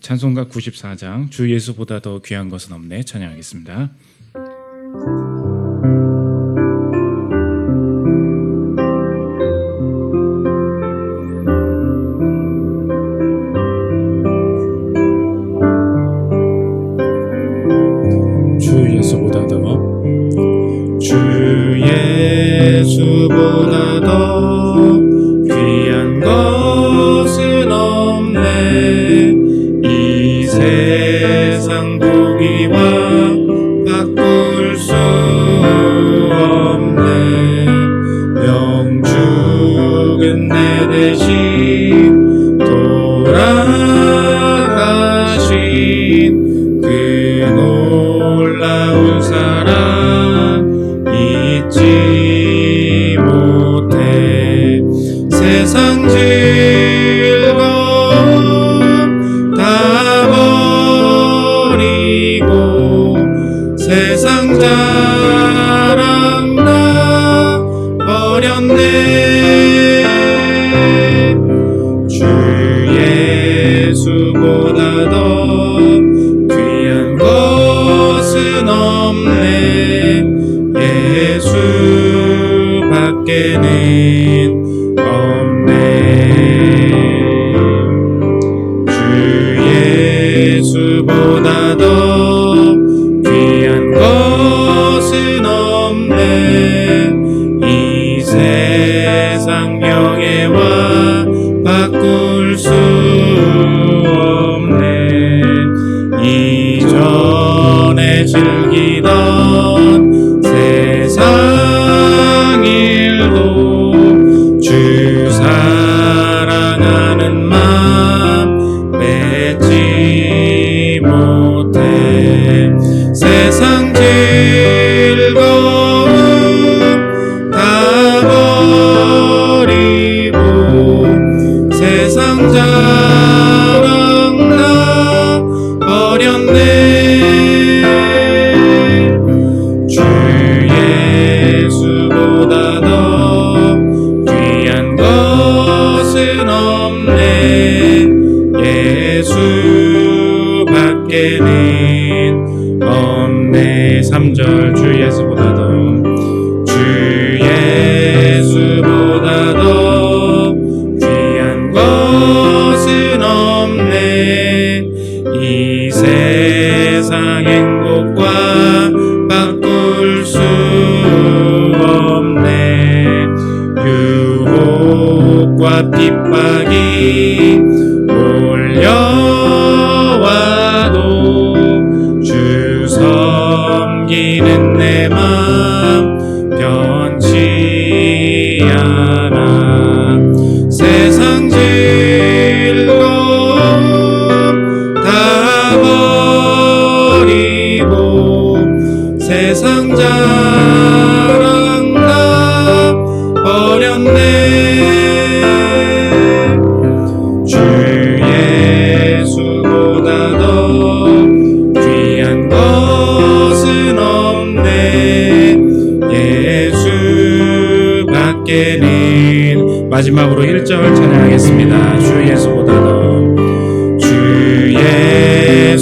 찬송가 94장 주 예수보다 더 귀한 것은 없네 찬양하겠습니다.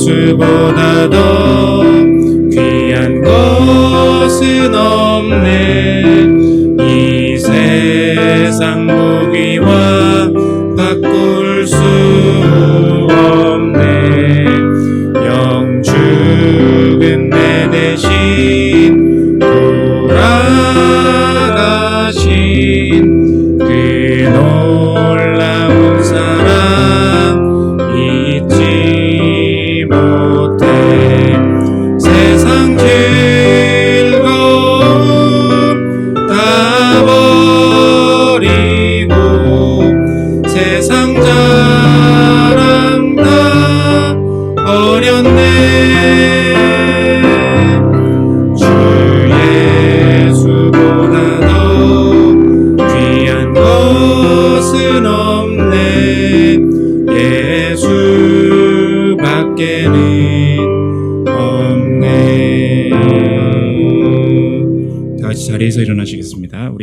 예수보다 더 귀한 것은 없네.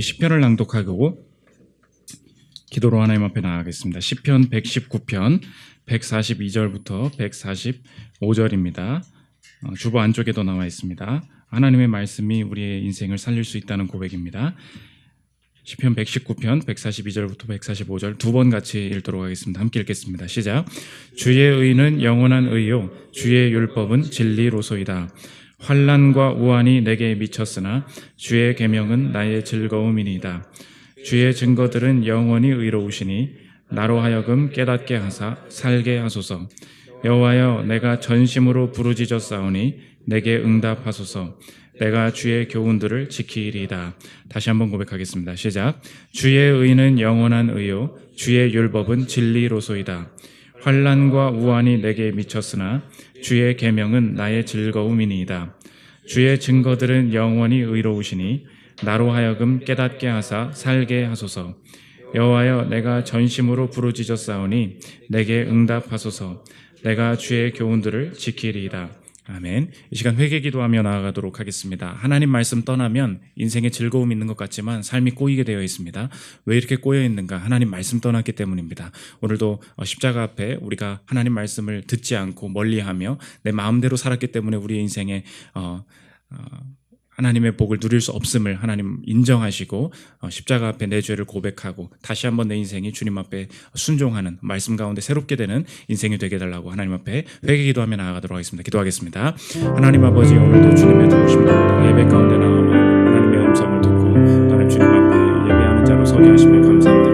시편을 낭독하고 기도로 하나님 앞에 나가겠습니다. 시편 119편 142절부터 145절입니다. 어, 주보 안쪽에도 나와 있습니다. 하나님의 말씀이 우리의 인생을 살릴 수 있다는 고백입니다. 시편 119편 142절부터 145절 두 번 같이 읽도록 하겠습니다. 함께 읽겠습니다. 시작. 주의 의는 영원한 의요 주의 율법은 진리로소이다. 환란과 우환이 내게 미쳤으나 주의 계명은 나의 즐거움이니이다. 주의 증거들은 영원히 의로우시니 나로 하여금 깨닫게 하사 살게 하소서. 여호와여 내가 전심으로 부르짖어 싸우니 내게 응답하소서. 내가 주의 교훈들을 지키리이다. 다시 한번 고백하겠습니다. 시작. 주의 의는 영원한 의요 주의 율법은 진리로소이다. 환란과 우환이 내게 미쳤으나 주의 계명은 나의 즐거움이니이다. 주의 증거들은 영원히 의로우시니 나로 하여금 깨닫게 하사 살게 하소서. 여호와여 내가 전심으로 부르짖어 싸우니 내게 응답하소서. 내가 주의 교훈들을 지키리이다. 아멘. 이 시간 회개 기도하며 나아가도록 하겠습니다. 하나님 말씀 떠나면 인생에 즐거움 있는 것 같지만 삶이 꼬이게 되어 있습니다. 왜 이렇게 꼬여 있는가? 하나님 말씀 떠났기 때문입니다. 오늘도 어, 십자가 앞에 우리가 하나님 말씀을 듣지 않고 멀리하며 내 마음대로 살았기 때문에 우리의 인생에 어, 어, 하나님의 복을 누릴 수 없음을 하나님 인정하시고 어, 십자가 앞에 내 죄를 고백하고 다시 한번 내 인생이 주님 앞에 순종하는 말씀 가운데 새롭게 되는 인생이 되게 해달라고 하나님 앞에 회개 기도하며 나아가도록 하겠습니다. 기도하겠습니다. 하나님 아버지 오늘도 주님의 도우심 가운데 예배 가운데 나와 하나님의 음성을 듣고 하나님 주님 앞에 예배하는 자로 서게 하심에 감사드립니다.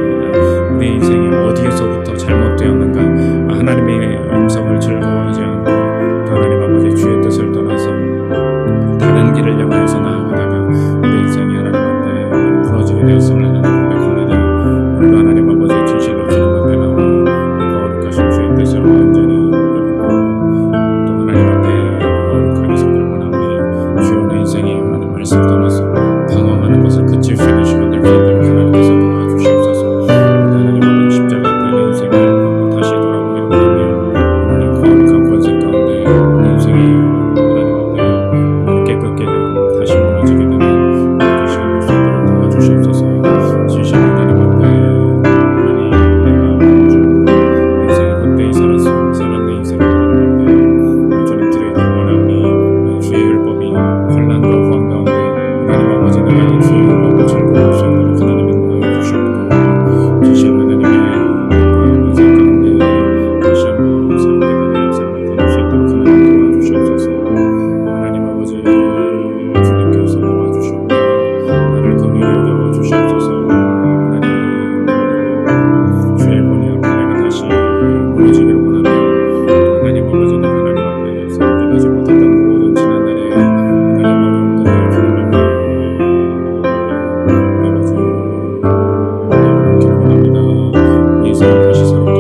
원합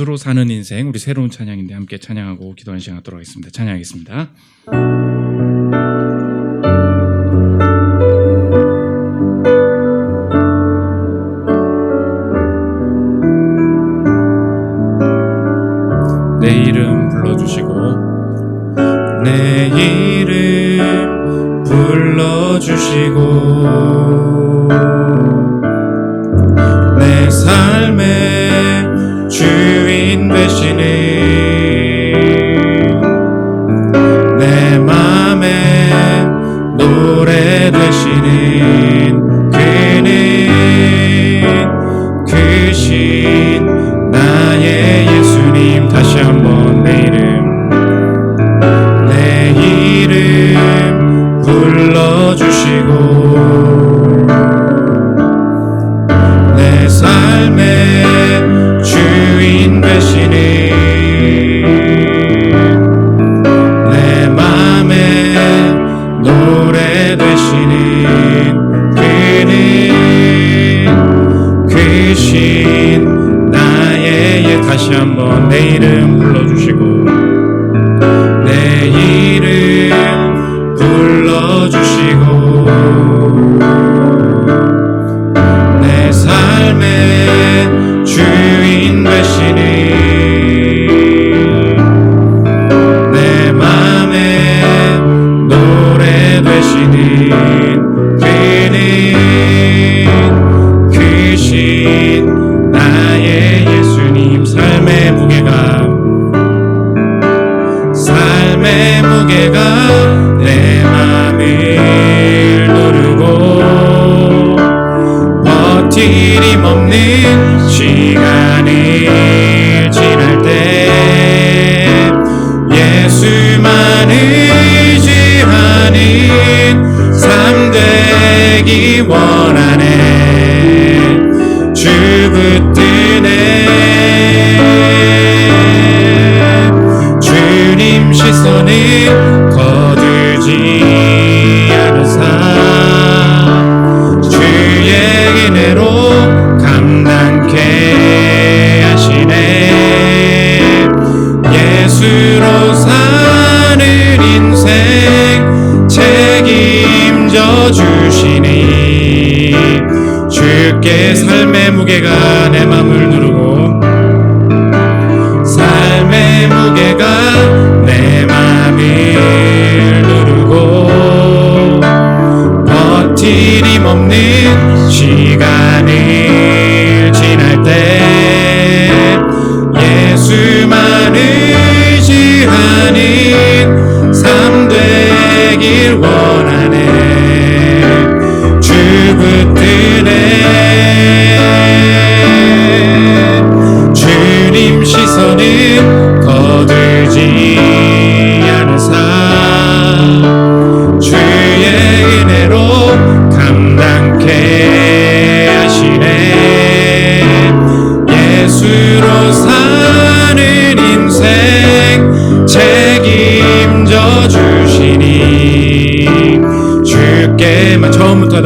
예수로 사는 인생 우리 새로운 찬양인데 함께 찬양하고 기도하는 시간 갖도록 하겠습니다. 찬양하겠습니다. 내 이름 불러주시고 내 이름 불러주시고 me. 이름 불러주시고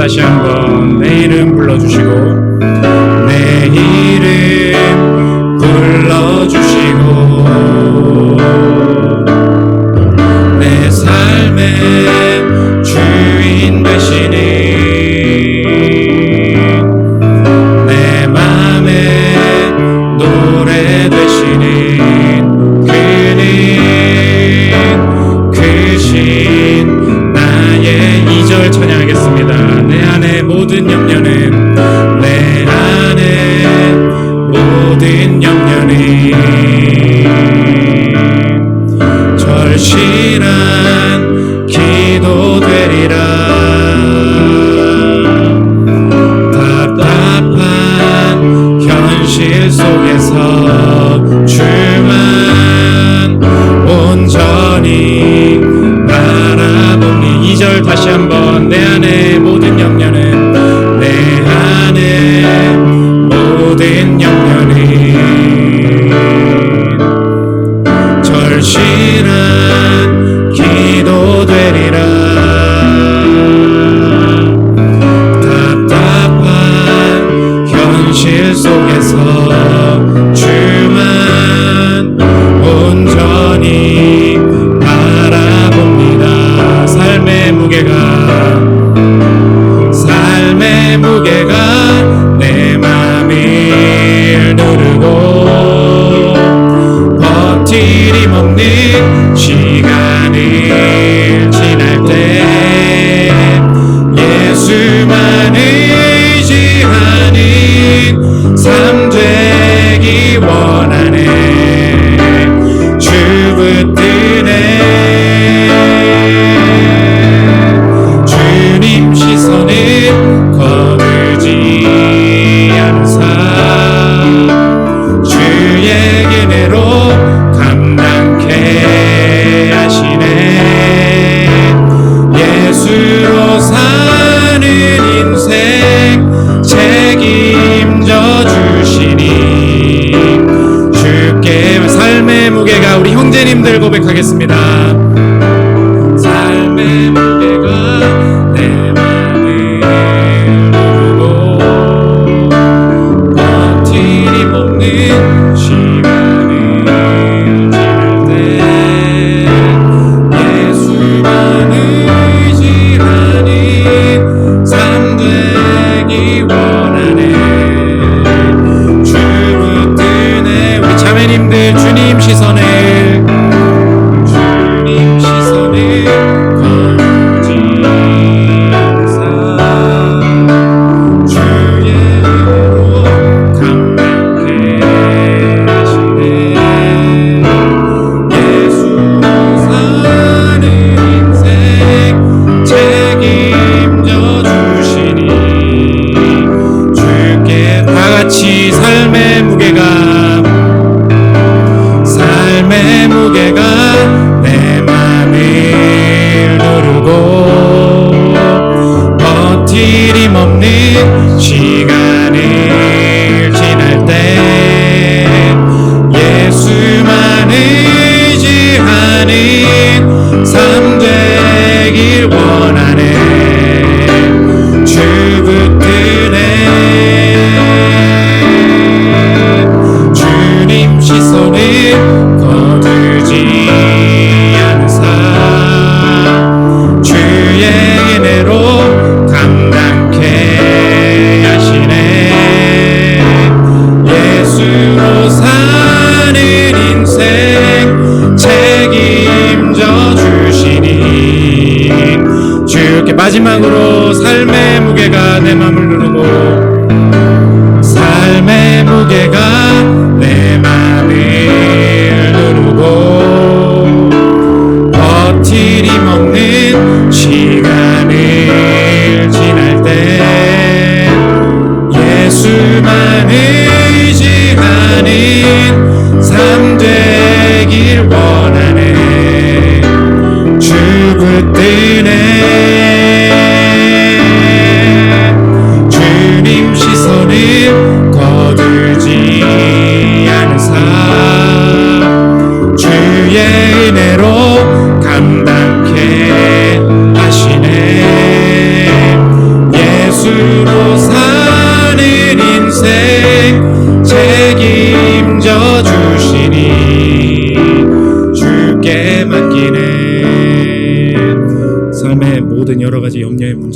다시 한번 내 이름 불러주시고.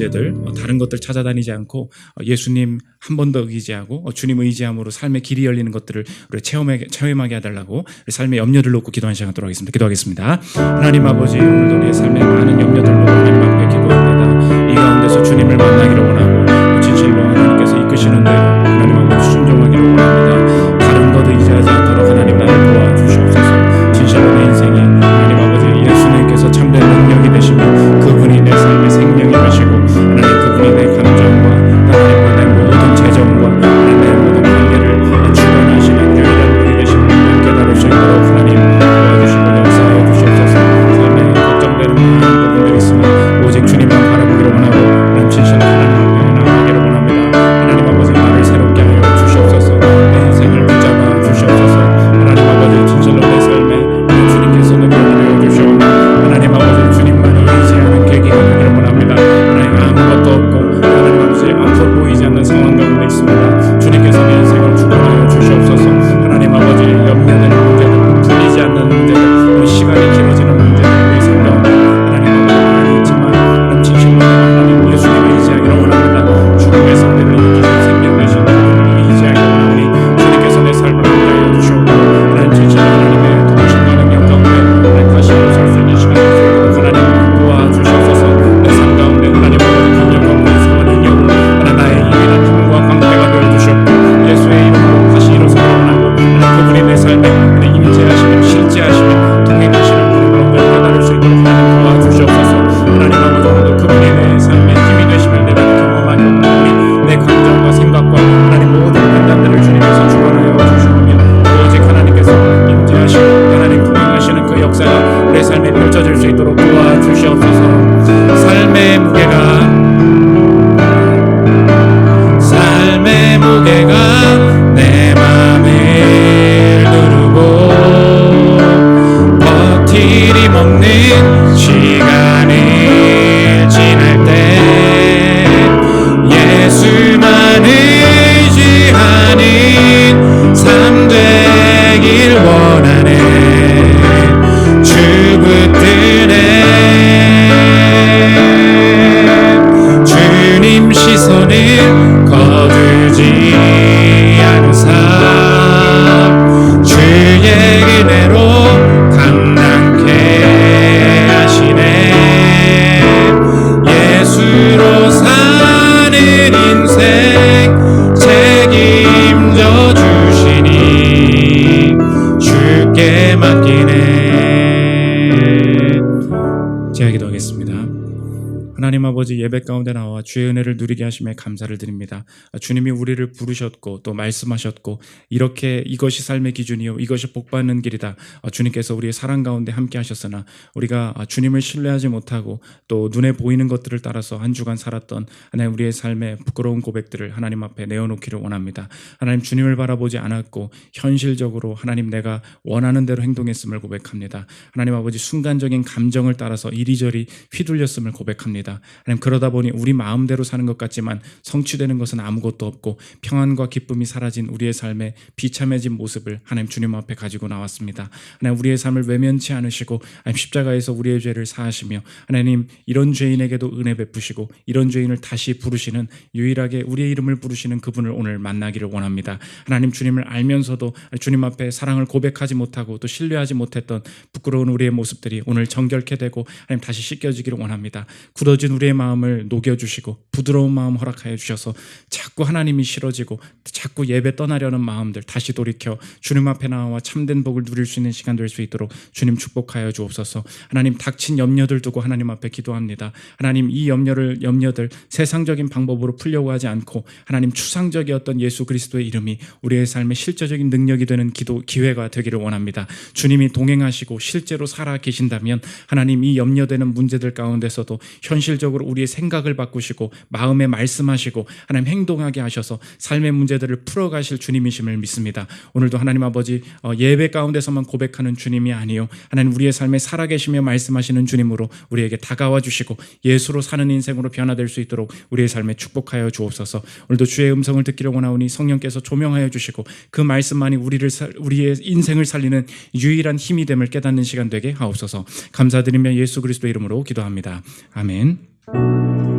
문제들 어, 다른 것들 찾아다니지 않고 어, 예수님 한 번 더 의지하고 어, 주님 의지함으로 삶의 길이 열리는 것들을 우리 체험하게, 체험하게 해달라고 삶의 염려를 놓고 기도한 시간 갖도록 하겠습니다. 기도하겠습니다. 하나님 아버지 오늘도 우리의 삶에 많은 염려들로 하나님 앞에 기도합니다. 이 가운데서 주님을 만나기로 원하고 진실로 하나님께서 이끄시는 대로 하나님 앞에 순종하기로 원합니다. 다른 것 의지하지 않도록 하나님 나를 도와주시옵소서. 진실로 내 인생이 하나님 아버지 예수님께서 참된 능력이 되시며 그분이 내 삶. 하나님 아버지 예배 가운데 나와 주의 은혜를 누리게 하심에 감사를 드립니다. 아, 주님이 우리를 부르셨고 또 말씀하셨고 이렇게 이것이 삶의 기준이요 이것이 복받는 길이다. 아, 주님께서 우리의 사랑 가운데 함께 하셨으나 우리가 아, 주님을 신뢰하지 못하고 또 눈에 보이는 것들을 따라서 한 주간 살았던 하나님 우리의 삶의 부끄러운 고백들을 하나님 앞에 내어놓기를 원합니다. 하나님 주님을 바라보지 않았고 현실적으로 하나님 내가 원하는 대로 행동했음을 고백합니다. 하나님 아버지 순간적인 감정을 따라서 이리저리 휘둘렸음을 고백합니다. 하나님 그러다 보니 우리 마음대로 사는 것 같지만 성취되는 것은 아무것도 없고 평안과 기쁨이 사라진 우리의 삶에 비참해진 모습을 하나님 주님 앞에 가지고 나왔습니다. 하나님 우리의 삶을 외면치 않으시고 하나님 십자가에서 우리의 죄를 사하시며 하나님 이런 죄인에게도 은혜 베푸시고 이런 죄인을 다시 부르시는 유일하게 우리의 이름을 부르시는 그분을 오늘 만나기를 원합니다. 하나님 주님을 알면서도 주님 앞에 사랑을 고백하지 못하고 또 신뢰하지 못했던 부끄러운 우리의 모습들이 오늘 정결케 되고 하나님 다시 씻겨지기를 원합니다. 굳어진 우리의 마음을 녹여주시고 부드러운 마음 허락하여 주셔서 자꾸 하나님이 싫어지고 자꾸 예배 떠나려는 마음들 다시 돌이켜 주님 앞에 나와 참된 복을 누릴 수 있는 시간 될 수 있도록 주님 축복하여 주옵소서. 하나님 닥친 염려들 두고 하나님 앞에 기도합니다. 하나님 이 염려를 염려들 세상적인 방법으로 풀려고 하지 않고 하나님 추상적이었던 예수 그리스도의 이름이 우리의 삶의 실제적인 능력이 되는 기도 기회가 되기를 원합니다. 주님이 동행하시고 실제로 살아 계신다면 하나님 이 염려되는 문제들 가운데서도 현실 적으로 우리의 생각을 바꾸시고 마음에 말씀하시고 하나님 행동하게 하셔서 삶의 문제들을 풀어가실 주님이심을 믿습니다. 오늘도 하나님 아버지 어, 예배 가운데서만 고백하는 주님이 아니요 하나님 우리의 삶에 살아계시며 말씀하시는 주님으로 우리에게 다가와 주시고 예수로 사는 인생으로 변화될 수 있도록 우리의 삶에 축복하여 주옵소서. 오늘도 주의 음성을 듣기를 원하오니 성령께서 조명하여 주시고 그 말씀만이 우리를 살- 우리의 인생을 살리는 유일한 힘이 됨을 깨닫는 시간 되게 하옵소서. 감사드리며 예수 그리스도 이름으로 기도합니다. 아멘. Thank you.